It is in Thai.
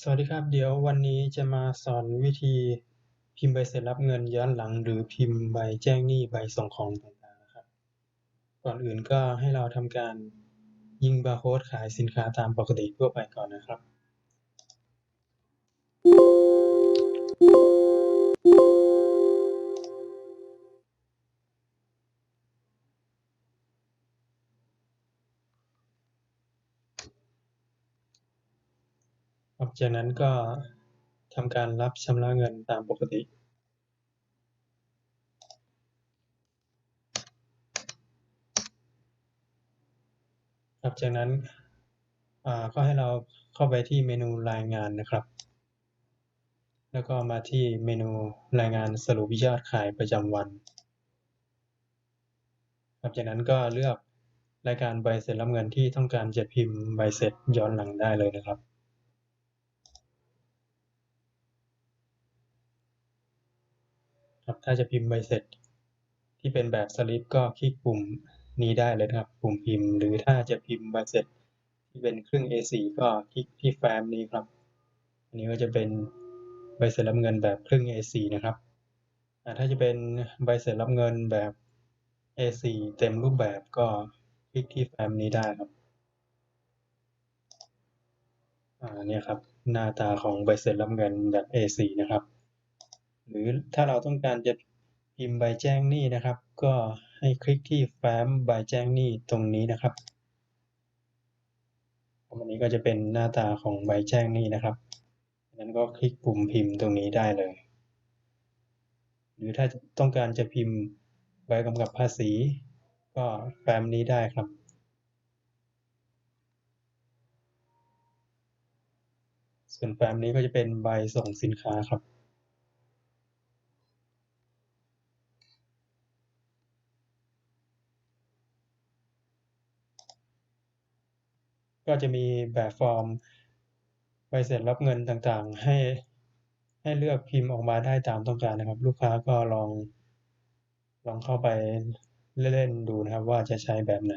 สวัสดีครับ เดี๋ยววันนี้จะมาสอนวิธีพิมพ์ใบเสร็จรับเงินย้อนหลัง หรือพิมพ์ใบแจ้งหนี้ใบส่งของต่างๆนะครับ ก่อนอื่นก็ให้เราทำการยิงบาร์โค้ดขายสินค้าตามปกติทั่วไปก่อนนะครับ จากนั้นก็ทำการรับชำระเงินตามปกติ ครับจากนั้นก็ให้เราเข้าไปที่เมนูรายงานนะครับ แล้วก็มาที่เมนูรายงานสรุปยอดขายประจำวันครับจากนั้นก็เลือกรายการใบเสร็จรับเงินที่ต้องการจะพิมพ์ใบเสร็จย้อนหลังได้เลยนะครับ ครับถ้าจะพิมพ์ใบเสร็จ ที่เป็นแบบสลิปก็คลิกปุ่มนี้ได้เลยนะครับ ปุ่มพิมพ์ หรือถ้าจะพิมพ์ใบเสร็จ ที่เป็นครึ่ง A4 ก็คลิกที่แฟ้มนี้ครับ อันนี้ก็จะเป็นใบเสร็จรับเงินแบบครึ่ง A4 นะครับถ้าจะเป็นใบเสร็จรับเงินแบบ A4 เต็มรูปแบบก็คลิกที่แฟ้มนี้ได้ครับอ่าเนี่ยครับหน้าตาของใบเสร็จรับเงินแบบ A4 นะครับ หรือถ้าเราต้องการจะพิมพ์ใบแจ้งหนี้นะครับ ก็ให้คลิกที่แฟ้มใบแจ้งหนี้ตรงนี้นะครับอันนี้ก็จะเป็นหน้าตาของใบแจ้งหนี้นะครับนั้นก็คลิกปุ่มพิมพ์ตรงนี้ได้เลย หรือถ้าต้องการจะพิมพ์ใบกำกับภาษี ก็แฟ้มนี้ได้ครับส่วนแฟ้มนี้ก็จะเป็นใบส่งสินค้าครับ ก็จะมีแบบฟอร์มใบเสร็จรับเงินต่างๆ ให้ให้เลือกพิมพ์ออกมาได้ตามต้องการนะครับ ลูกค้าก็ลองลองเข้าไปเล่นๆดูนะครับว่าจะใช้แบบไหน